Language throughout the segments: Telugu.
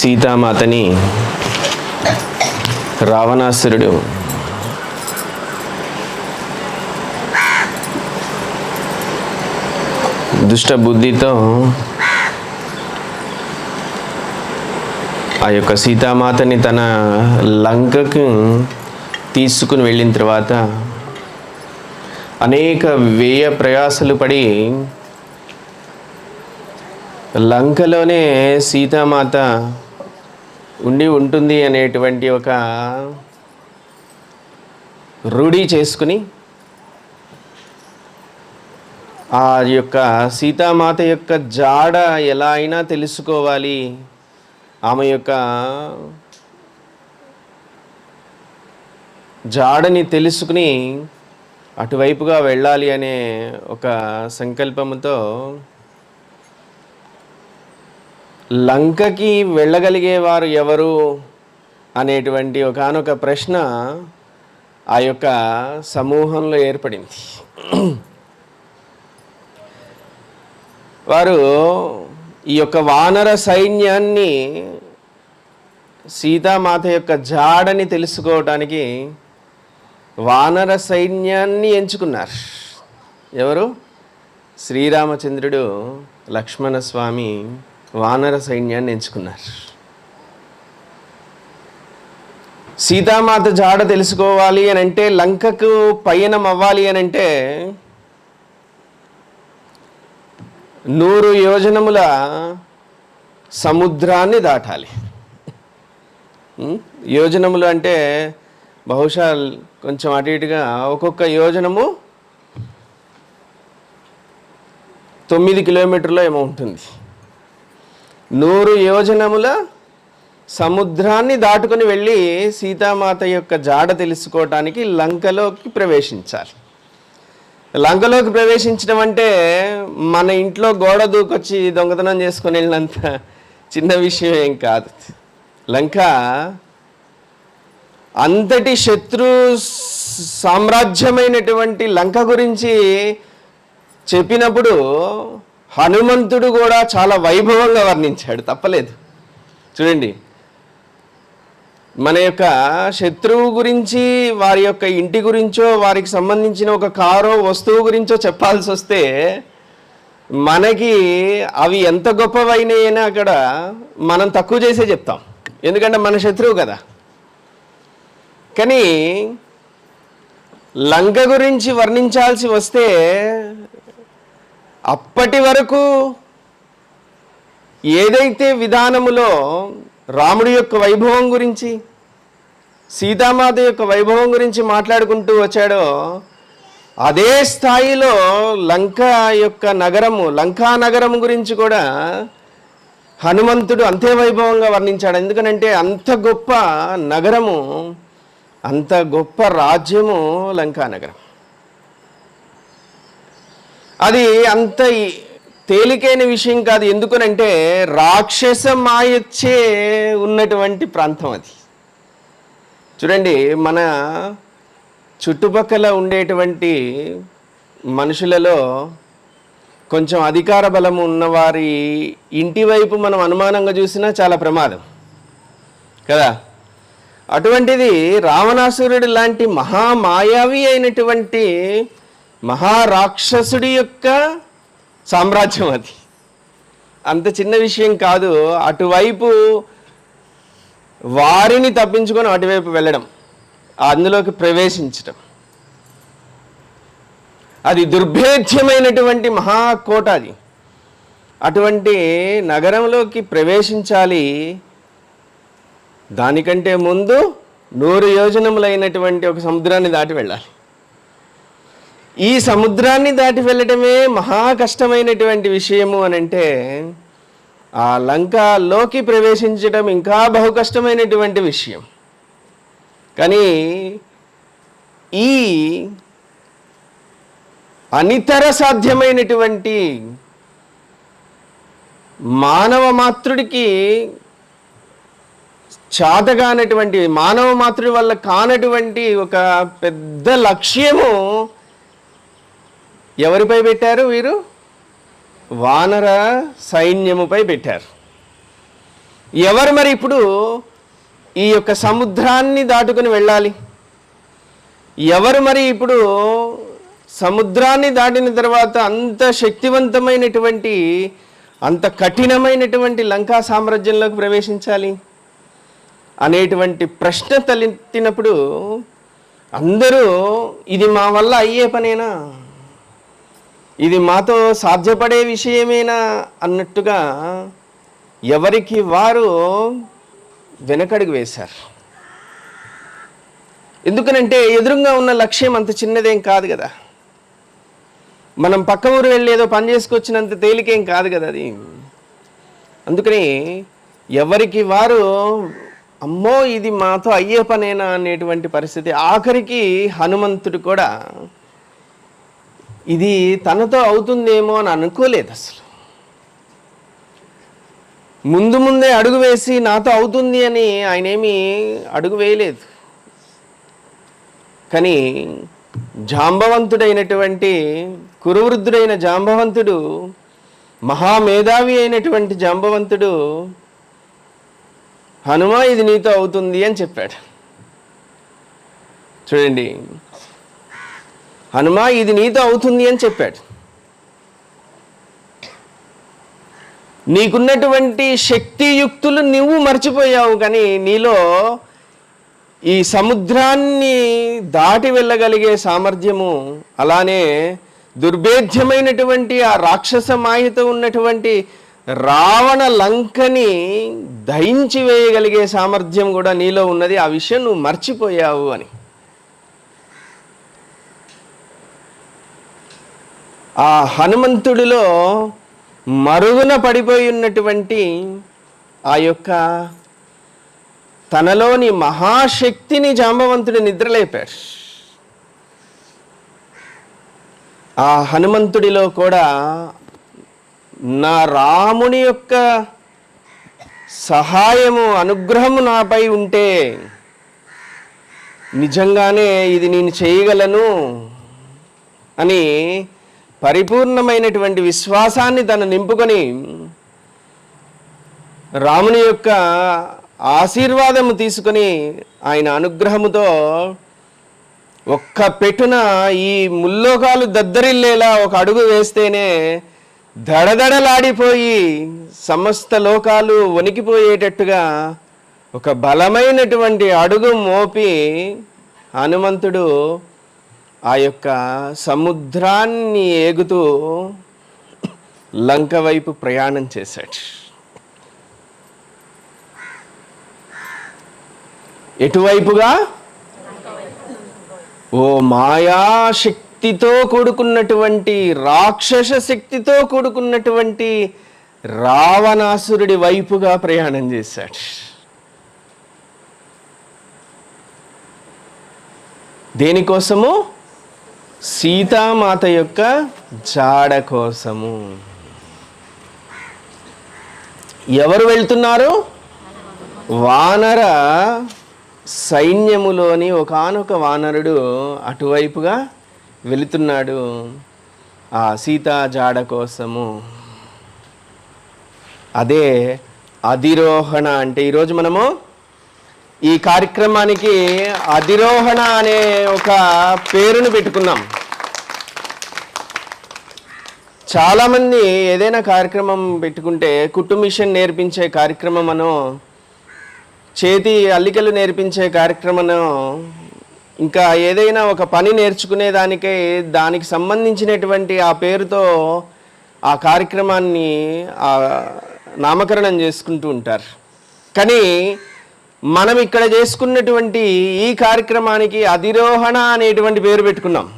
సీతామాతని రావణాసురుడు దుష్ట బుద్ధితో ఆ యొక్క సీతామాతని తన లంకకు తీసుకుని వెళ్ళిన తర్వాత అనేక వ్యయ ప్రయాసలు పడి లంకలోనే సీతామాత ఉండి ఉంటుంది అనేటువంటి ఒక రూఢి చేసుకుని ఆ యొక్క సీతామాత యొక్క జాడ ఎలా అయినా తెలుసుకోవాలి. ఆమె యొక్క జాడని తెలుసుకుని అటువైపుగా వెళ్ళాలి అనే ఒక సంకల్పంతో లంకకి వెళ్ళగలిగేవారు ఎవరు అనేటువంటి ఒకనొక ప్రశ్న ఆ యొక్క సమూహంలో ఏర్పడింది. వారు ఈ యొక్క వానర సైన్యాన్ని సీతామాత యొక్క జాడని తెలుసుకోవటానికి వానర సైన్యాన్ని ఎంచుకున్నారు. ఎవరు? శ్రీరామచంద్రుడు లక్ష్మణస్వామి వానర సైన్యాన్ని ఎంచుకున్నారు. సీతామాత జాడ తెలుసుకోవాలి అని అంటే లంకకు పయనం అవ్వాలి అని అంటే నూరు యోజనముల సముద్రాన్ని దాటాలి. యోజనములు అంటే బహుశా కొంచెం అటు ఇటుగా ఒక్కొక్క యోజనము తొమ్మిది కిలోమీటర్లో ఏమో ఉంటుంది. నూరు యోజనముల సముద్రాన్ని దాటుకొని వెళ్ళి సీతామాత యొక్క జాడ తెలుసుకోవటానికి లంకలోకి ప్రవేశించాలి. లంకలోకి ప్రవేశించడం అంటే మన ఇంట్లో గోడ దూకొచ్చి దొంగతనం చేసుకుని వెళ్ళినంత చిన్న విషయం ఏం కాదు. లంక అంతటి శత్రు సామ్రాజ్యమైనటువంటి లంక గురించి చెప్పినప్పుడు హనుమంతుడు కూడా చాలా వైభవంగా వర్ణించాడు తప్పలేదు. చూడండి మన యొక్క శత్రువు గురించి వారి యొక్క ఇంటి గురించో వారికి సంబంధించిన ఒక కారో వస్తువు గురించో చెప్పాల్సి వస్తే మనకి అవి ఎంత గొప్పవైనాయని అక్కడ మనం తక్కువ చేసే చెప్తాం. ఎందుకంటే మన శత్రువు కదా. కానీ లంక గురించి వర్ణించాల్సి వస్తే అప్పటి వరకు ఏదైతే విధానములో రాముడి యొక్క వైభవం గురించి సీతామాత యొక్క వైభవం గురించి మాట్లాడుకుంటూ వచ్చాడో అదే స్థాయిలో లంక యొక్క నగరము లంకా నగరం గురించి కూడా హనుమంతుడు అంతే వైభవంగా వర్ణించాడు. ఎందుకనంటే అంత గొప్ప నగరము అంత గొప్ప రాజ్యము లంకా నగరం. అది అంత తేలికైన విషయం కాదు. ఎందుకనంటే రాక్షస మాయచ్చే ఉన్నటువంటి ప్రాంతం అది. చూడండి మన చుట్టుపక్కల ఉండేటువంటి మనుషులలో కొంచెం అధికార బలం ఉన్నవారి ఇంటి వైపు మనం అనుమానంగా చూసినా చాలా ప్రమాదం. కదా? అటువంటిది రావణాసురుడు లాంటి మహామాయావి అయినటువంటి మహారాక్షసుడి యొక్క సామ్రాజ్యం అది. అంత చిన్న విషయం కాదు. అటువైపు వారిని తప్పించుకొని అటువైపు వెళ్ళడం అందులోకి ప్రవేశించడం అది దుర్భేద్యమైనటువంటి మహాకోట అది. అటువంటి నగరంలోకి ప్రవేశించాలి. దానికంటే ముందు నూరు యోజనములైనటువంటి ఒక సముద్రాన్ని దాటి వెళ్ళాలి. ఈ సముద్రాన్ని దాటి వెళ్ళటమే మహా కష్టమైనటువంటి విషయము అని అంటే ఆ లంకలోకి ప్రవేశించడం ఇంకా బహు కష్టమైనటువంటి విషయం. కానీ ఈ అనితర సాధ్యమైనటువంటి మానవ మాతృడికి చాతగానటువంటి మానవ మాతృడి వల్ల కానటువంటి ఒక పెద్ద లక్ష్యము ఎవరిపై పెట్టారు వీరు? వానర సైన్యముపై పెట్టారు. ఎవరు మరి ఇప్పుడు ఈ యొక్క సముద్రాన్ని దాటుకుని వెళ్ళాలి? ఎవరు మరి ఇప్పుడు సముద్రాన్ని దాటిన తర్వాత అంత శక్తివంతమైనటువంటి అంత కఠినమైనటువంటి లంకా సామ్రాజ్యంలోకి ప్రవేశించాలి? అనేటువంటి ప్రశ్న తలెత్తినప్పుడు అందరూ ఇది మా వల్ల అయ్యే పనేనా? ఇది మాతో సాధ్యపడే విషయమేనా అన్నట్టుగా ఎవరికి వారు వెనకడుగు వేశారు. ఎందుకనంటే ఎదురుగా ఉన్న లక్ష్యం అంత చిన్నదేం కాదు కదా. మనం పక్క ఊరు వెళ్ళి ఏదో పని చేసుకొచ్చినంత తేలికేం కాదు కదా అది. అందుకని ఎవరికి వారు అమ్మో ఇది మాతో అయ్యే పనేనా అనేటువంటి పరిస్థితి ఆఖరికి హనుమంతుడు కూడా ఇది తనతో అవుతుందేమో అని అనుకోలేదు అసలు. ముందు ముందే అడుగు వేసి నాతో అవుతుంది అని ఆయన ఏమీ అడుగు వేయలేదు. కానీ జాంబవంతుడైనటువంటి కురువృద్ధుడైన జాంబవంతుడు మహామేధావి అయినటువంటి జాంబవంతుడు హనుమ ఇది నీతో అవుతుంది అని చెప్పాడు. చూడండి హనుమ ఇది నీతో అవుతుంది అని చెప్పాడు. నీకున్నటువంటి శక్తియుక్తులు నువ్వు మర్చిపోయావు కానీ నీలో ఈ సముద్రాన్ని దాటి వెళ్ళగలిగే సామర్థ్యము అలానే దుర్భేద్యమైనటువంటి ఆ రాక్షస మాయతో ఉన్నటువంటి రావణ లంకని దహించి వేయగలిగే సామర్థ్యం కూడా నీలో ఉన్నది. ఆ విషయం నువ్వు మర్చిపోయావు అని. ఆ హనుమంతుడిలో మరుగున పడిపోయి ఉన్నటువంటి ఆ యొక్క తనలోని మహాశక్తిని జాంబవంతుడు నిద్రలేపాడు. ఆ హనుమంతుడిలో కూడా నా రాముని యొక్క సహాయము అనుగ్రహము నాపై ఉంటే నిజంగానే ఇది నేను చేయగలను అని పరిపూర్ణమైనటువంటి విశ్వాసాన్ని తను నింపుకొని రాముని యొక్క ఆశీర్వాదము తీసుకొని ఆయన అనుగ్రహముతో ఒక్క పెట్టున ఈ ముల్లోకాలు దద్దరిల్లేలా ఒక అడుగు వేస్తేనే దడదడలాడిపోయి సమస్త లోకాలు వణికిపోయేటట్టుగా ఒక బలమైనటువంటి అడుగు మోపి హనుమంతుడు ఆ యొక్క సముద్రాన్ని ఏగుతూ లంక వైపు ప్రయాణం చేశాడు. ఎటువైపుగా? ఓ మాయాశక్తితో కూడుకున్నటువంటి రాక్షస శక్తితో కూడుకున్నటువంటి రావణాసురుడి వైపుగా ప్రయాణం చేశాడు. దేనికోసము? సీతామాత యొక్క జాడ కోసము. ఎవరు వెళ్తున్నారు? వానర సైన్యములోని ఒకానొక వానరుడు అటువైపుగా వెళుతున్నాడు. ఆ సీతా జాడ కోసము. అదే అధిరోహణ అంటే ఈరోజు మనము ఈ కార్యక్రమానికి అధిరోహణ అనే ఒక పేరును పెట్టుకున్నాం. చాలామంది ఏదైనా కార్యక్రమం పెట్టుకుంటే కుట్టు మిషన్ నేర్పించే కార్యక్రమం అనో చేతి అల్లికలు నేర్పించే కార్యక్రమం ఇంకా ఏదైనా ఒక పని నేర్చుకునే దానికై దానికి సంబంధించినటువంటి ఆ పేరుతో ఆ కార్యక్రమాన్ని నామకరణం చేసుకుంటూ ఉంటారు. కానీ మనం ఇక్కడ చేసుకున్నటువంటి ఈ కార్యక్రమానికి అధిరోహణ అనేటువంటి పేరు పెట్టుకున్నాం.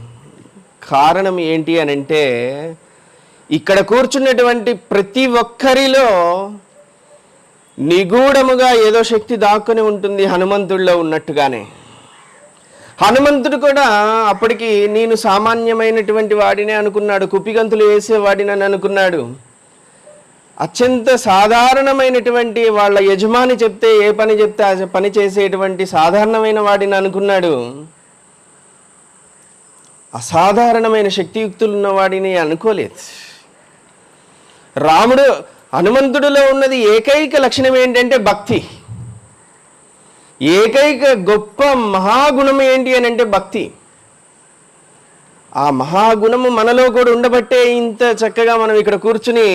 కారణం ఏంటి అని అంటే ఇక్కడ కూర్చున్నటువంటి ప్రతి ఒక్కరిలో నిగూఢముగా ఏదో శక్తి దాక్కుని ఉంటుంది హనుమంతుడిలో ఉన్నట్టుగానే. హనుమంతుడు కూడా అప్పటికి నేను సామాన్యమైనటువంటి వాడినే అనుకున్నాడు కుప్పిగంతులు వేసేవాడినని అనుకున్నాడు. అత్యంత సాధారణమైనటువంటి వాళ్ళ యజమాని చెప్తే ఏ పని చెప్తే ఆ పని చేసేటువంటి సాధారణమైన వాడిని అనుకున్నాడు. అసాధారణమైన శక్తియుక్తులు ఉన్నవాడిని అనుకోలేదు. రాముడు హనుమంతుడిలో ఉన్నది ఏకైక లక్షణం ఏంటంటే భక్తి. ఏకైక గొప్ప మహాగుణం ఏంటి అని అంటే భక్తి. ఆ మహాగుణము మనలో కూడా ఉండబట్టే ఇంత చక్కగా మనం ఇక్కడ కూర్చుని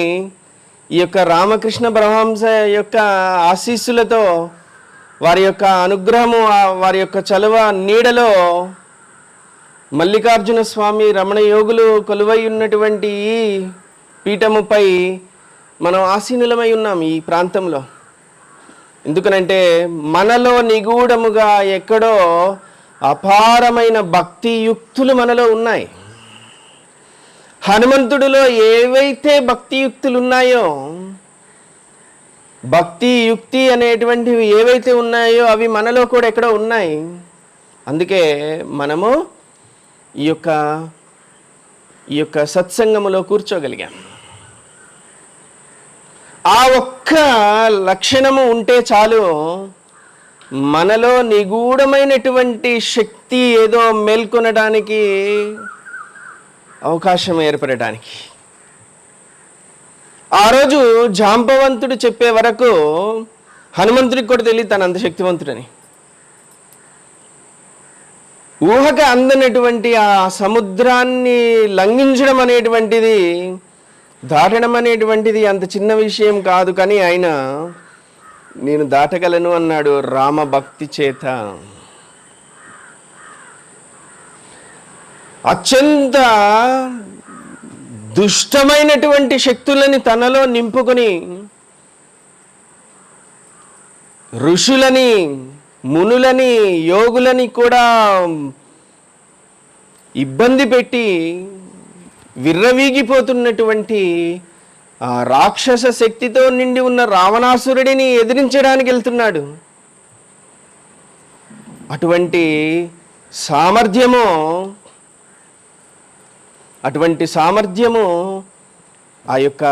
ఈ యొక్క రామకృష్ణ పరమహంస యొక్క ఆశీస్సులతో వారి యొక్క అనుగ్రహము వారి యొక్క చలువ నీడలో మల్లికార్జున స్వామి రమణ యోగులు కొలువై ఉన్నటువంటి ఈ పీఠముపై మనం ఆసీనులమై ఉన్నాం ఈ ప్రాంతంలో. ఎందుకనంటే మనలో నిగూఢముగా ఎక్కడో అపారమైన భక్తియుక్తులు మనలో ఉన్నాయి. హనుమంతుడిలో ఏవైతే భక్తియుక్తులు ఉన్నాయో భక్తి యుక్తి అనేటువంటివి ఏవైతే ఉన్నాయో అవి మనలో కూడా ఎక్కడో ఉన్నాయి. అందుకే మనము ఈ యొక్క ఈ యొక్క సత్సంగములో కూర్చోగలిగాం. ఆ ఒక్క లక్షణము ఉంటే చాలు మనలో నిగూఢమైనటువంటి శక్తి ఏదో మేల్కొనడానికి అవకాశం ఏర్పడటానికి. ఆ రోజు జాంబవంతుడు చెప్పే వరకు హనుమంతుడికి కూడా తెలియదు తను అంత శక్తివంతుడని ఊహక అందనటువంటి ఆ సముద్రాన్ని లంఘించడం అనేటువంటిది దాటడం అనేటువంటిది అంత చిన్న విషయం కాదు కానీ ఆయన నేను దాటగలను అన్నాడు రామ భక్తి చేత. అత్యంత దుష్టమైనటువంటి శక్తులని తనలో నింపుకొని ఋషులని మునులని యోగులని కూడా ఇబ్బంది పెట్టి విర్రవీగిపోతున్నటువంటి ఆ రాక్షస శక్తితో నిండి ఉన్న రావణాసురుడిని ఎదిరించడానికి వెళ్తున్నాడు. అటువంటి సామర్థ్యము అటువంటి సామర్థ్యము ఆ యొక్క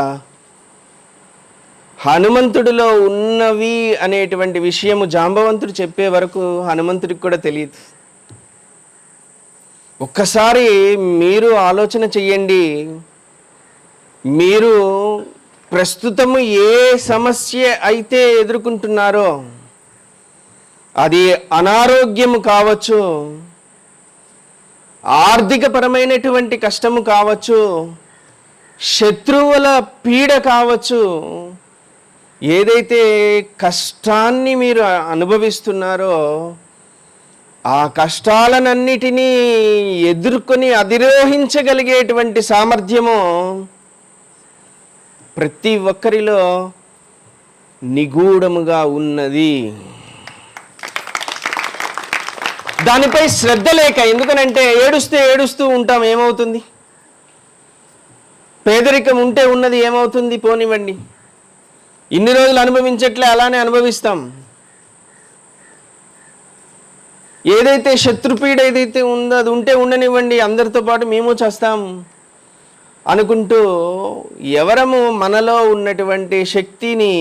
హనుమంతుడిలో ఉన్నవి అనేటువంటి విషయము జాంబవంతుడు చెప్పే వరకు హనుమంతుడికి కూడా తెలియదు. ఒక్కసారి మీరు ఆలోచన చెయ్యండి. మీరు ప్రస్తుతము ఏ సమస్య అయితే ఎదుర్కొంటున్నారో అది అనారోగ్యము కావచ్చు ఆర్థికపరమైనటువంటి కష్టము కావచ్చు శత్రువుల పీడ కావచ్చు ఏదైతే కష్టాన్ని మీరు అనుభవిస్తున్నారో ఆ కష్టాలనన్నిటినీ ఎదుర్కొని అధిరోహించగలిగేటువంటి సామర్థ్యము ప్రతి ఒక్కరిలో నిగూఢముగా ఉన్నది. దానిపై శ్రద్ధ లేక ఎందుకనంటే ఏడుస్తే ఏడుస్తూ ఉంటాం ఏమవుతుంది? పేదరికం ఉంటే ఉన్నది ఏమవుతుంది పోనివ్వండి. ఇన్ని రోజులు అనుభవించట్లే అలానే అనుభవిస్తాం. ఏదైతే శత్రుపీడ ఏదైతే ఉందో అది ఉంటే ఉండనివ్వండి అందరితో పాటు మేము చేస్తాం అనుకుంటూ ఎవరము మనలో ఉన్నటువంటి శక్తిని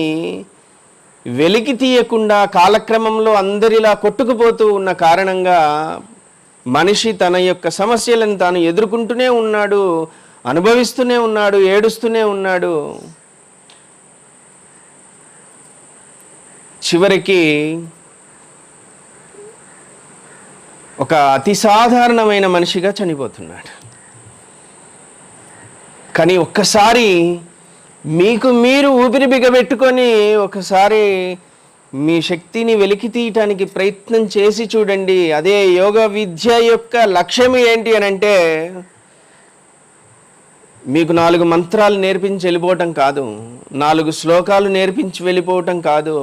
వెలికి తీయకుండా కాలక్రమంలో అందరిలా కొట్టుకుపోతూ ఉన్న కారణంగా మనిషి తన యొక్క సమస్యలను తాను ఎదుర్కొంటూనే ఉన్నాడు అనుభవిస్తూనే ఉన్నాడు ఏడుస్తూనే ఉన్నాడు. చివరికి ఒక అతి సాధారణమైన మనిషిగా చనిపోతున్నాడు. కానీ ఒక్కసారి మీకు మీరు ఊపిరి బిగబెట్టుకొని ఒకసారి మీ శక్తిని వెలికి తీయటానికి ప్రయత్నం చేసి చూడండి. అదే యోగ విద్య యొక్క లక్ష్యం ఏంటి అని అంటే మీకు నాలుగు మంత్రాలు నేర్పించి వెళ్ళిపోవటం కాదు నాలుగు శ్లోకాలు నేర్పించి వెళ్ళిపోవటం కాదు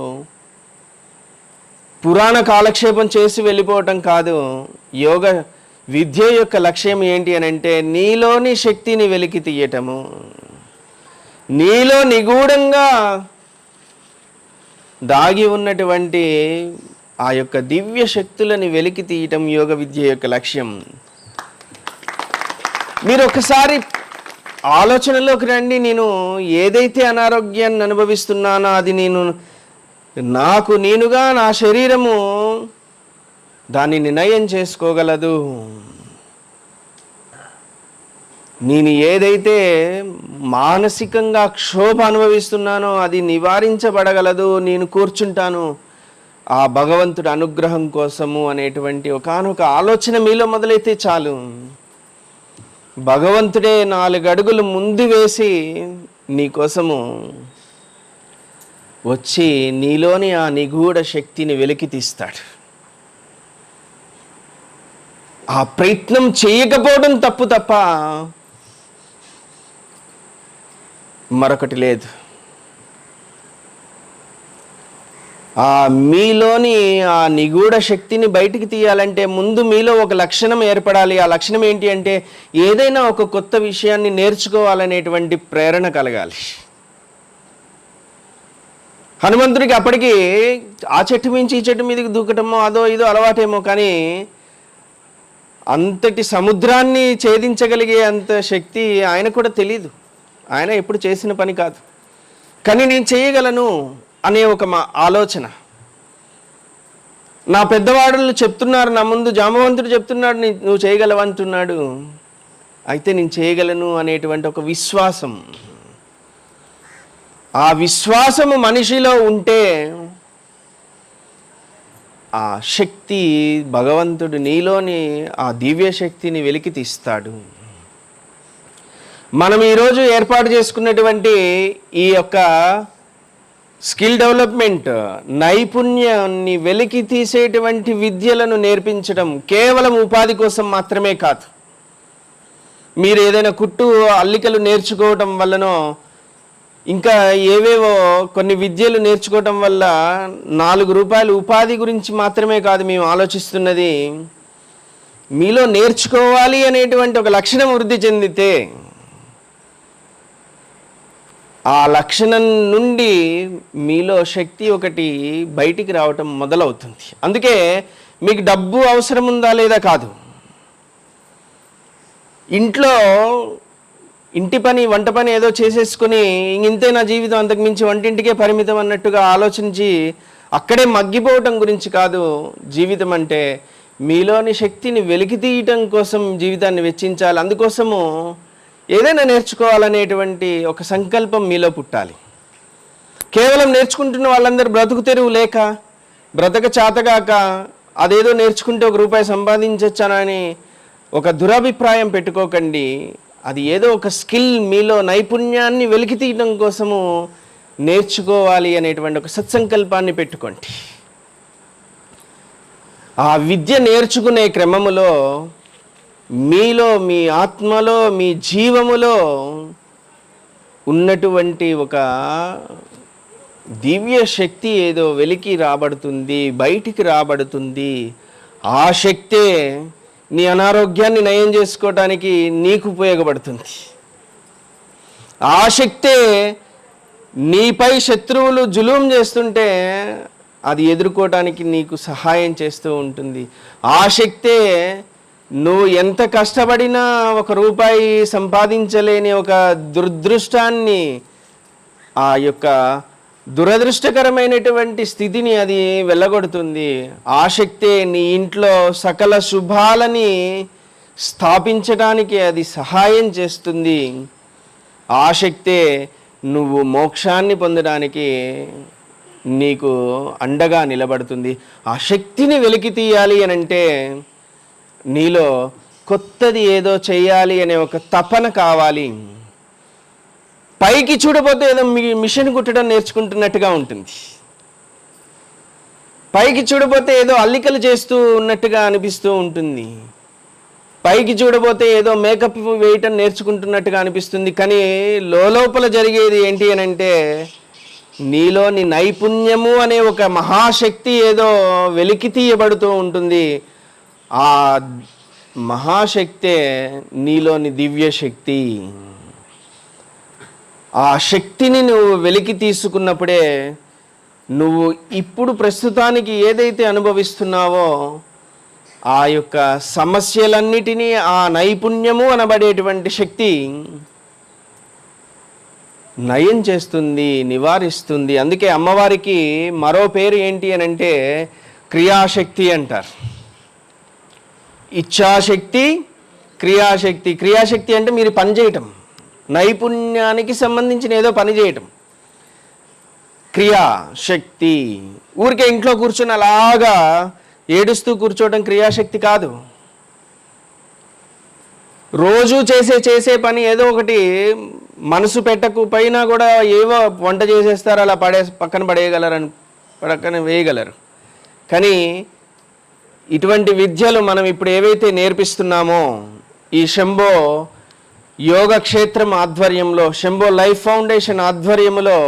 పురాణ కాలక్షేపం చేసి వెళ్ళిపోవటం కాదు. యోగ విద్య యొక్క లక్ష్యం ఏంటి అని అంటే నీలోని శక్తిని వెలికి తీయటము. నీలో నిగూఢంగా దాగి ఉన్నటువంటి ఆ యొక్క దివ్య శక్తులని వెలికి తీయటం యోగ విద్య యొక్క లక్ష్యం. మీరు ఒకసారి ఆలోచనలోకి రండి నేను ఏదైతే అనారోగ్యాన్ని అనుభవిస్తున్నానో అది నేను నాకు నేనుగా నా శరీరము దాన్ని నిర్ణయం చేసుకోగలదు. నేను ఏదైతే మానసికంగా క్షోభ అనుభవిస్తున్నానో అది నివారించబడగలదు నేను కూర్చుంటాను. ఆ భగవంతుడి అనుగ్రహం కోసము అనేటువంటి ఒకనొక ఆలోచన మీలో మొదలైతే చాలు. భగవంతుడే నాలుగు అడుగులు ముందు వేసి నీ కోసము వచ్చి నీలోని ఆ నిగూఢ శక్తిని వెలికి తీస్తాడు. ఆ ప్రయత్నం చేయకపోవడం తప్పు తప్ప మరొకటి లేదు. ఆ మీలోని ఆ నిగూఢ శక్తిని బయటికి తీయాలంటే ముందు మీలో ఒక లక్షణం ఏర్పడాలి. ఆ లక్షణం ఏంటి అంటే ఏదైనా ఒక కొత్త విషయాన్ని నేర్చుకోవాలనేటువంటి ప్రేరణ కలగాలి. హనుమంతుడికి అప్పటికి ఆ చెట్టు మించి ఈ చెట్టు మీదకి దూకటమో అదో ఇదో అలవాటేమో కానీ అంతటి సముద్రాన్ని ఛేదించగలిగే అంత శక్తి ఆయన కూడా తెలియదు ఆయన ఎప్పుడు చేసిన పని కాదు. కానీ నేను చేయగలను అనే ఒక మా ఆలోచన. నా పెద్దవాళ్ళు చెప్తున్నారు నా ముందు జామవంతుడు చెప్తున్నాడు నువ్వు చేయగలవంటున్నాడు అయితే నేను చేయగలను అనేటువంటి ఒక విశ్వాసం. ఆ విశ్వాసము మనిషిలో ఉంటే ఆ శక్తి భగవంతుడు నీలోని ఆ దివ్య శక్తిని వెలికి తీస్తాడు మనం ఈరోజు ఏర్పాటు చేసుకున్నటువంటి ఈ యొక్క స్కిల్ డెవలప్మెంట్ నైపుణ్యాన్ని వెలికి తీసేటువంటి విద్యలను నేర్పించడం కేవలం ఉపాధి కోసం మాత్రమే కాదు. మీరు ఏదైనా కుట్టు అల్లికలు నేర్చుకోవటం వల్లనో ఇంకా ఏవేవో కొన్ని విద్యలు నేర్చుకోవటం వల్ల నాలుగు రూపాయలు ఉపాధి గురించి మాత్రమే కాదు మేము ఆలోచిస్తున్నది. మీలో నేర్చుకోవాలి అనేటువంటి ఒక లక్షణం వృద్ధి చెందితే ఆ లక్షణం నుండి మీలో శక్తి ఒకటి బయటికి రావటం మొదలవుతుంది. అందుకే మీకు డబ్బు అవసరం ఉందా లేదా కాదు. ఇంట్లో ఇంటి పని వంట పని ఏదో చేసేసుకుని ఇంతే నా జీవితం అంతకు మించి వంటింటికే పరిమితం అన్నట్టుగా ఆలోచించి అక్కడే మగ్గిపోవటం గురించి కాదు జీవితం అంటే మీలోని శక్తిని వెలికి తీయటం కోసం జీవితాన్ని వెచ్చించాలి. అందుకోసము ఏదైనా నేర్చుకోవాలనేటువంటి ఒక సంకల్పం మీలో పుట్టాలి. కేవలం నేర్చుకుంటున్న వాళ్ళందరూ బ్రతుకు తెరువు లేక బ్రతక చాతగాక అదేదో నేర్చుకుంటే ఒక రూపాయి సంపాదించవచ్చానని ఒక దురభిప్రాయం పెట్టుకోకండి. అది ఏదో ఒక స్కిల్ మీలో నైపుణ్యాన్ని వెలికి తీయడం కోసము నేర్చుకోవాలి అనేటువంటి ఒక సత్సంకల్పాన్ని పెట్టుకోండి. ఆ విద్య నేర్చుకునే క్రమములో మీలో మీ ఆత్మలో మీ జీవములో ఉన్నటువంటి ఒక దివ్య శక్తి ఏదో వెలికి రాబడుతుంది బయటికి రాబడుతుంది. ఆ శక్తే నీ అనారోగ్యాన్ని నయం చేసుకోవటానికి నీకు ఉపయోగపడుతుంది. ఆ శక్తే నీపై శత్రువులు జులుం చేస్తుంటే అది ఎదుర్కోవటానికి నీకు సహాయం చేస్తూ ఉంటుంది. ఆ శక్తే నువ్వు ఎంత కష్టపడినా ఒక రూపాయి సంపాదించలేని ఒక దురదృష్టాన్ని ఆ యొక్క దురదృష్టకరమైనటువంటి స్థితిని అది వెళ్ళగొడుతుంది. ఆ శక్తే నీ ఇంట్లో సకల శుభాలని స్థాపించడానికి అది సహాయం చేస్తుంది. ఆ శక్తే నువ్వు మోక్షాన్ని పొందడానికి నీకు అండగా నిలబడుతుంది. ఆ శక్తిని వెలికి తీయాలి అని అంటే నీలో కొత్తది ఏదో చేయాలి అనే ఒక తపన కావాలి. పైకి చూడబోతే ఏదో మిషన్ కుట్టడం నేర్చుకుంటున్నట్టుగా ఉంటుంది. పైకి చూడబోతే ఏదో అల్లికలు చేస్తూ ఉన్నట్టుగా అనిపిస్తూ ఉంటుంది. పైకి చూడబోతే ఏదో మేకప్ వేయటం నేర్చుకుంటున్నట్టుగా అనిపిస్తుంది. కానీ లోపల జరిగేది ఏంటి అని అంటే నీలోని నైపుణ్యము అనే ఒక మహాశక్తి ఏదో వెలికి తీయబడుతూ ఉంటుంది. ఆ మహాశక్తే నీలోని దివ్య శక్తి ఆ శక్తిని నువ్వు వెలికి తీసుకున్నప్పుడే నువ్వు ఇప్పుడు ప్రస్తుతానికి ఏదైతే అనుభవిస్తున్నావో ఆ యొక్క సమస్యలన్నిటినీ ఆ నైపుణ్యము అనబడేటువంటి శక్తి నయం చేస్తుంది నివారిస్తుంది. అందుకే అమ్మవారికి మరో పేరు ఏంటి అని అంటే క్రియాశక్తి అంటారు. ఇచ్ఛాశక్తి క్రియాశక్తి. క్రియాశక్తి అంటే మీరు పని చేయటం. నైపుణ్యానికి సంబంధించిన ఏదో పని చేయటం. క్రియాశక్తి. ఊరికే ఇంట్లో కూర్చొని అలాగా ఏడుస్తూ కూర్చోవడం క్రియాశక్తి కాదు. రోజు చేసే చేసే పని ఏదో ఒకటి మనసు పెట్టకు పైన కూడా ఏవో వంట చేసేస్తారు అలా పడే పక్కన పడేయగలరని పక్కన వేయగలరు. కానీ ఇటువంటి విద్యలు మనం ఇప్పుడు ఏవైతే నేర్పిస్తున్నామో ఈ శంభో యోగ క్షేత్రం ఆధ్వర్యంలో శంభో లైఫ్ ఫౌండేషన్ ఆధ్వర్యంలో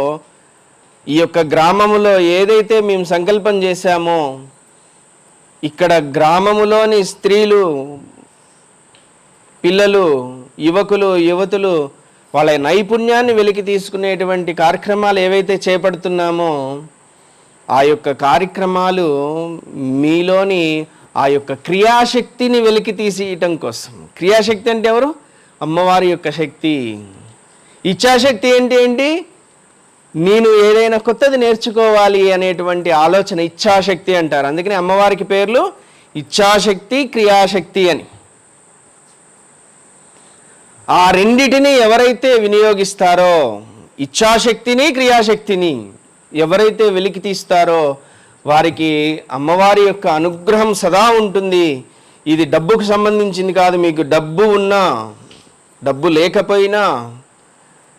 ఈ యొక్క గ్రామములో ఏదైతే మేము సంకల్పం చేశామో ఇక్కడ గ్రామములోని స్త్రీలు పిల్లలు యువకులు యువతులు వాళ్ళ నైపుణ్యాన్ని వెలికి తీసుకునేటువంటి కార్యక్రమాలు ఏవైతే చేపడుతున్నామో ఆ యొక్క కార్యక్రమాలు మీలోని ఆ యొక్క క్రియాశక్తిని వెలికి తీసేయటం కోసం. క్రియాశక్తి అంటే ఎవరు? అమ్మవారి యొక్క శక్తి. ఇచ్చాశక్తి ఏంటి ఏంటి నేను ఏదైనా కొత్తది నేర్చుకోవాలి అనేటువంటి ఆలోచన ఇచ్ఛాశక్తి అంటారు. అందుకని అమ్మవారికి పేర్లు ఇచ్చాశక్తి క్రియాశక్తి అని. ఆ రెండిటిని ఎవరైతే వినియోగిస్తారో ఇచ్ఛాశక్తిని క్రియాశక్తిని ఎవరైతే వెలికి తీస్తారో వారికి అమ్మవారి యొక్క అనుగ్రహం సదా ఉంటుంది. ఇది డబ్బుకు సంబంధించింది కాదు మీకు డబ్బు ఉన్నా డబ్బు లేకపోయినా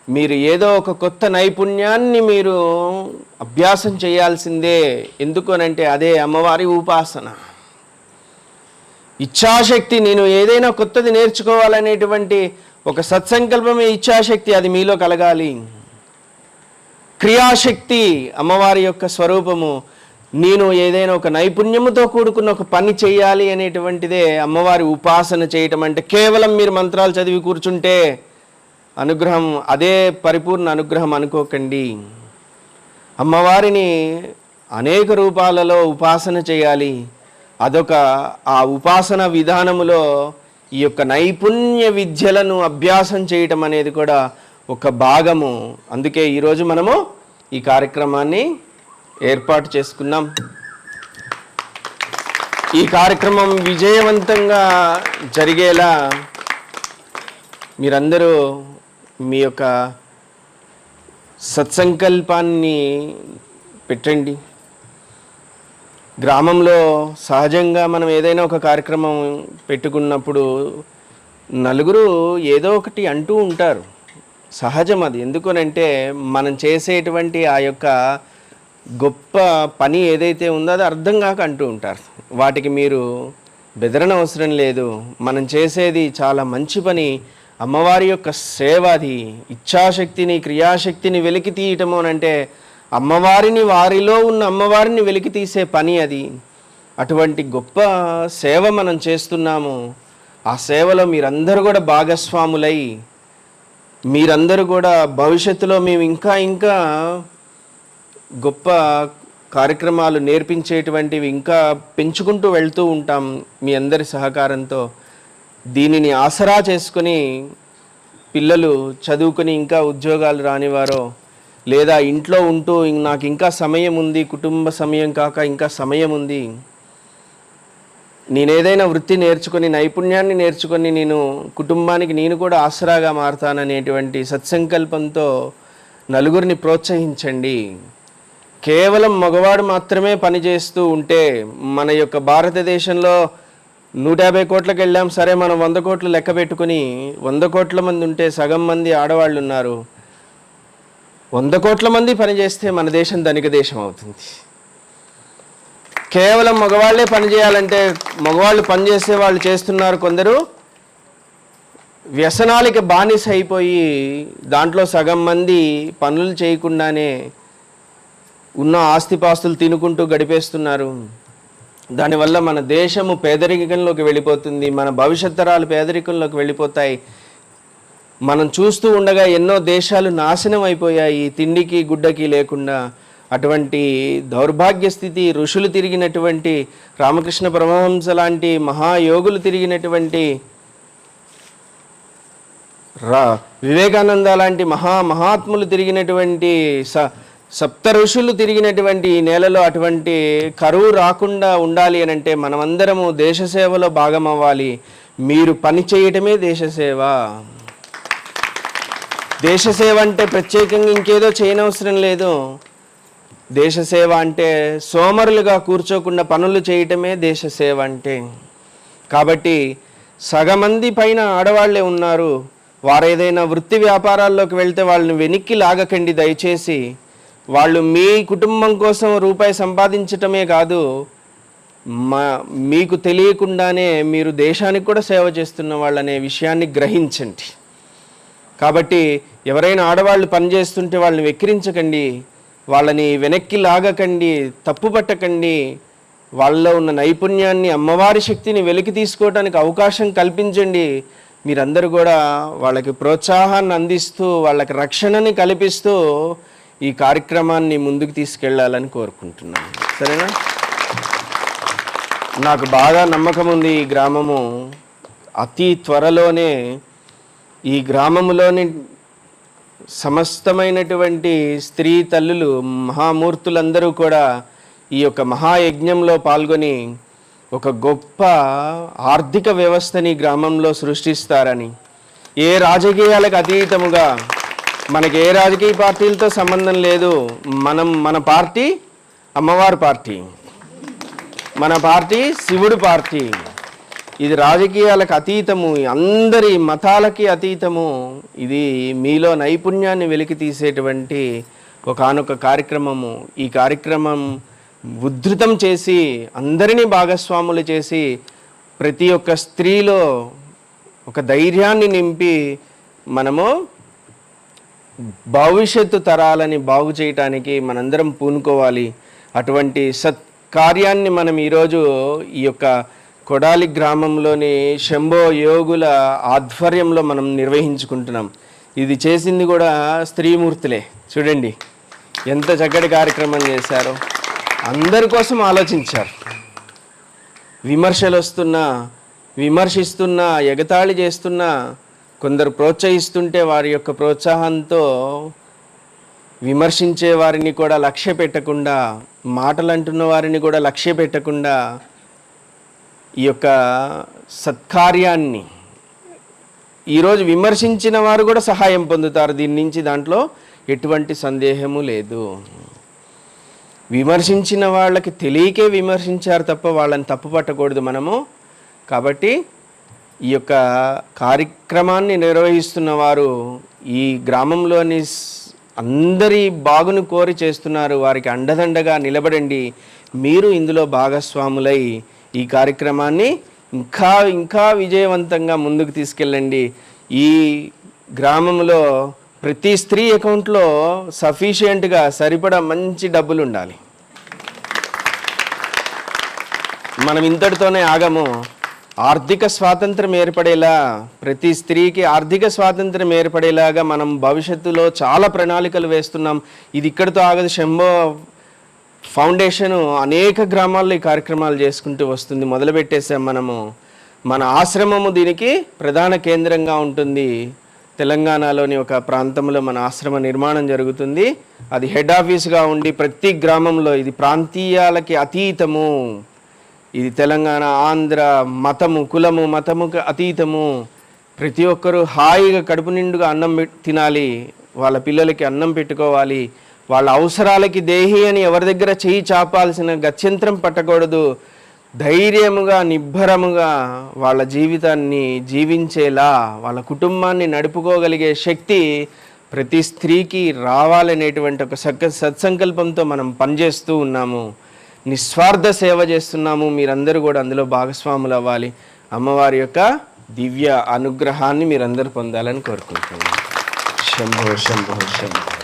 మీరు ఏదో ఒక కొత్త నైపుణ్యాన్ని మీరు అభ్యాసం చేయాల్సిందే. ఎందుకనంటే అదే అమ్మవారి ఉపాసన. ఇచ్ఛాశక్తి నేను ఏదైనా కొత్తది నేర్చుకోవాలనేటువంటి ఒక సత్సంకల్పమే ఇచ్ఛాశక్తి అది మీలో కలగాలి. క్రియాశక్తి అమ్మవారి యొక్క స్వరూపము. నేను ఏదైనా ఒక నైపుణ్యముతో కూడుకున్న ఒక పని చేయాలి అనేటువంటిదే అమ్మవారి ఉపాసన చేయటం అంటే కేవలం మీరు మంత్రాలు చదివి కూర్చుంటే అనుగ్రహం అదే పరిపూర్ణ అనుగ్రహం అనుకోకండి. అమ్మవారిని అనేక రూపాలలో ఉపాసన చేయాలి. అదొక ఆ ఉపాసన విధానములో ఈ యొక్క నైపుణ్య విద్యలను అభ్యాసం చేయటం అనేది కూడా ఒక భాగము. అందుకే ఈరోజు మనము ఈ కార్యక్రమాన్ని ఏర్పాటు చేసుకున్నాం. ఈ కార్యక్రమం విజయవంతంగా జరిగేలా మీరందరూ మీ యొక్క సత్సంకల్పాన్ని పెట్టండి. గ్రామంలో సహజంగా మనం ఏదైనా ఒక కార్యక్రమం పెట్టుకున్నప్పుడు నలుగురు ఏదో ఒకటి అంటూ ఉంటారు. సహజం అది. ఎందుకనంటే మనం చేసేటువంటి ఆ యొక్క గొప్ప పని ఏదైతే ఉందో అది అర్థం కాక అంటూ ఉంటారు. వాటికి మీరు బెదరన అవసరం లేదు. మనం చేసేది చాలా మంచి పని. అమ్మవారి యొక్క సేవ అది. ఇచ్ఛాశక్తిని క్రియాశక్తిని వెలికి తీయటము అని అంటే అమ్మవారిని వారిలో ఉన్న అమ్మవారిని వెలికి తీసే పని అది. అటువంటి గొప్ప సేవ మనం చేస్తున్నాము. ఆ సేవలో మీరందరూ కూడా భాగస్వాములై మీరందరూ కూడా భవిష్యత్తులో మేము ఇంకా ఇంకా గొప్ప కార్యక్రమాలు నేర్పించేటువంటివి ఇంకా పెంచుకుంటూ వెళ్తూ ఉంటాం మీ అందరి సహకారంతో. దీనిని ఆసరా చేసుకొని పిల్లలు చదువుకొని ఇంకా ఉద్యోగాలు రానివారో లేదా ఇంట్లో ఉంటూ నాకు ఇంకా సమయం ఉంది కుటుంబ సమయం కాక ఇంకా సమయం ఉంది. నేనేదైనా వృత్తి నేర్చుకొని నైపుణ్యాన్ని నేర్చుకొని నేను కుటుంబానికి నేను కూడా ఆసరాగా మారతాననేటువంటి సత్సంకల్పంతో నలుగురిని ప్రోత్సహించండి. కేవలం మగవాడు మాత్రమే పనిచేస్తూ ఉంటే మన యొక్క భారతదేశంలో నూట యాభై కోట్లకు వెళ్ళాం సరే మనం వంద కోట్లు లెక్క పెట్టుకుని వంద కోట్ల మంది ఉంటే సగం మంది ఆడవాళ్ళు ఉన్నారు. వంద కోట్ల మంది పనిచేస్తే మన దేశం ధనిక దేశం అవుతుంది. కేవలం మగవాళ్ళే పని చేయాలంటే మగవాళ్ళు పని చేసే వాళ్ళు చేస్తున్నారు కొందరు. వ్యసనాలకి బానిస అయిపోయి దాంట్లో సగం మంది పనులు చేయకుండానే ఉన్న ఆస్తిపాస్తులు తినుకుంటూ గడిపేస్తున్నారు. దానివల్ల మన దేశము పేదరికంలోకి వెళ్ళిపోతుంది. మన భవిష్యత్ తరాలు పేదరికంలోకి వెళ్ళిపోతాయి. మనం చూస్తూ ఉండగా ఎన్నో దేశాలు నాశనం అయిపోయాయి. తిండికి గుడ్డకి లేకుండా. అటువంటి దౌర్భాగ్య స్థితి ఋషులు తిరిగినటువంటి రామకృష్ణ పరమహంస లాంటి మహాయోగులు తిరిగినటువంటి రా వివేకానంద లాంటి మహా మహాత్ములు తిరిగినటువంటి స సప్త ఋషులు తిరిగినటువంటి ఈ నేలలో అటువంటి కరువు రాకుండా ఉండాలి అని అంటే మనమందరము దేశ సేవలో భాగం అవ్వాలి మీరు పని చేయటమే దేశ సేవ. దేశ సేవ అంటే ప్రత్యేకంగా ఇంకేదో చేయనవసరం లేదు. దేశ సేవ అంటే సోమరులుగా కూర్చోకుండా పనులు చేయటమే దేశ సేవ అంటే. కాబట్టి సగమంది పైన ఆడవాళ్ళే ఉన్నారు. వారు ఏదైనా వృత్తి వ్యాపారాల్లోకి వెళ్తే వాళ్ళని వెనక్కి లాగకండి దయచేసి. వాళ్ళు మీ కుటుంబం కోసం రూపాయి సంపాదించటమే కాదు మా మీకు తెలియకుండానే మీరు దేశానికి కూడా సేవ చేస్తున్న వాళ్ళనే విషయాన్ని గ్రహించండి. కాబట్టి ఎవరైనా ఆడవాళ్ళు పనిచేస్తుంటే వాళ్ళని వెక్కిరించకండి వాళ్ళని వెనక్కి లాగకండి తప్పు పట్టకండి వాళ్ళలో ఉన్న నైపుణ్యాన్ని అమ్మవారి శక్తిని వెలికి తీసుకోవడానికి అవకాశం కల్పించండి. మీరందరూ కూడా వాళ్ళకి ప్రోత్సాహాన్ని అందిస్తూ వాళ్ళకి రక్షణని కల్పిస్తూ ఈ కార్యక్రమాన్ని ముందుకు తీసుకెళ్ళాలని కోరుకుంటున్నాను. సరేనా? నాకు బాగా నమ్మకం ఉంది ఈ గ్రామము. అతి త్వరలోనే ఈ గ్రామములోని సమస్తమైనటువంటి స్త్రీ తల్లులు మహామూర్తులందరూ కూడా ఈ యొక్క మహాయజ్ఞంలో పాల్గొని ఒక గొప్ప ఆర్థిక వ్యవస్థని గ్రామంలో సృష్టిస్తారని ఏ రాజకీయాలకు అతీతముగా మనకి ఏ రాజకీయ పార్టీలతో సంబంధం లేదు. మనం మన పార్టీ అమ్మవారి పార్టీ. మన పార్టీ శివుడు పార్టీ. ఇది రాజకీయాలకు అతీతము. అందరి మతాలకి అతీతము. ఇది మీలో నైపుణ్యాన్ని వెలికి తీసేటువంటి ఒకనొక కార్యక్రమము. ఈ కార్యక్రమం ఉద్ధృతం చేసి అందరినీ భాగస్వాములు చేసి ప్రతి ఒక్క స్త్రీలో ఒక ధైర్యాన్ని నింపి మనము భవిష్యత్తు తరాలని బాగు చేయటానికి మనందరం పూనుకోవాలి. అటువంటి సత్కార్యాన్ని మనం ఈరోజు ఈ యొక్క కొడాలి గ్రామంలోని శంభో యోగుల ఆధ్వర్యంలో మనం నిర్వహించుకుంటున్నాం. ఇది చేసింది కూడా స్త్రీమూర్తులే. చూడండి ఎంత చక్కటి కార్యక్రమం చేశారో. అందరి కోసం ఆలోచించారు. విమర్శలు వస్తున్నా విమర్శిస్తున్నా ఎగతాళి చేస్తున్నా కొందరు ప్రోత్సహిస్తుంటే వారి యొక్క ప్రోత్సాహంతో విమర్శించే వారిని కూడా లక్ష్య పెట్టకుండా మాటలు అంటున్న వారిని కూడా లక్ష్య పెట్టకుండా ఈ యొక్క సత్కార్యాన్ని ఈరోజు విమర్శించిన వారు కూడా సహాయం పొందుతారు. దీని నుంచి దాంట్లో ఎటువంటి సందేహము లేదు. విమర్శించిన వాళ్ళకి తెలియకే విమర్శించారు తప్ప వాళ్ళని తప్పు పట్టకూడదు మనము. కాబట్టి ఈ యొక్క కార్యక్రమాన్ని నిర్వహిస్తున్న వారు ఈ గ్రామంలోని అందరి బాగును కోరి చేస్తున్నారు. వారికి అండదండగా నిలబడండి. మీరు ఇందులో భాగస్వాములై ఈ కార్యక్రమాన్ని ఇంకా ఇంకా విజయవంతంగా ముందుకు తీసుకెళ్ళండి. ఈ గ్రామంలో ప్రతి స్త్రీ అకౌంట్లో సఫిషియెంట్గా సరిపడా మంచి డబ్బులు ఉండాలి మనం ఇంతటితోనే ఆగము. ఆర్థిక స్వాతంత్రం ఏర్పడేలా ప్రతి స్త్రీకి ఆర్థిక స్వాతంత్రం ఏర్పడేలాగా మనం భవిష్యత్తులో చాలా ప్రణాళికలు వేస్తున్నాం. ఇది ఇక్కడితో ఆగదు శంభో ఫౌండేషన్ అనేక గ్రామాల్లో ఈ కార్యక్రమాలు చేసుకుంటూ వస్తుంది. మొదలుపెట్టేసాం మనము. మన ఆశ్రమము దీనికి ప్రధాన కేంద్రంగా ఉంటుంది. తెలంగాణలోని ఒక ప్రాంతంలో మన ఆశ్రమ నిర్మాణం జరుగుతుంది. అది హెడ్ ఆఫీస్గా ఉండి ప్రతి గ్రామంలో ఇది ప్రాంతీయాలకి అతీతము. ఇది తెలంగాణ ఆంధ్ర మతము కులము మతముకు అతీతము. ప్రతి ఒక్కరూ హాయిగా కడుపు నిండుగా అన్నం తినాలి. వాళ్ళ పిల్లలకి అన్నం పెట్టుకోవాలి. వాళ్ళ అవసరాలకి దేహి అని ఎవరి దగ్గర చేయి చాపాల్సిన గత్యంతరం పట్టకూడదు. ధైర్యముగా నిబ్బరముగా వాళ్ళ జీవితాన్ని జీవించేలా వాళ్ళ కుటుంబాన్ని నడుపుకోగలిగే శక్తి ప్రతి స్త్రీకి రావాలనేటువంటి ఒక సక్క సత్సంకల్పంతో మనం పనిచేస్తూ ఉన్నాము. నిస్వార్థ సేవ చేస్తున్నాము. మీరందరూ కూడా అందులో భాగస్వాములు అవ్వాలి. అమ్మవారి యొక్క దివ్య అనుగ్రహాన్ని మీరందరూ పొందాలని కోరుకుంటున్నాను శంభో శంభో శంభో.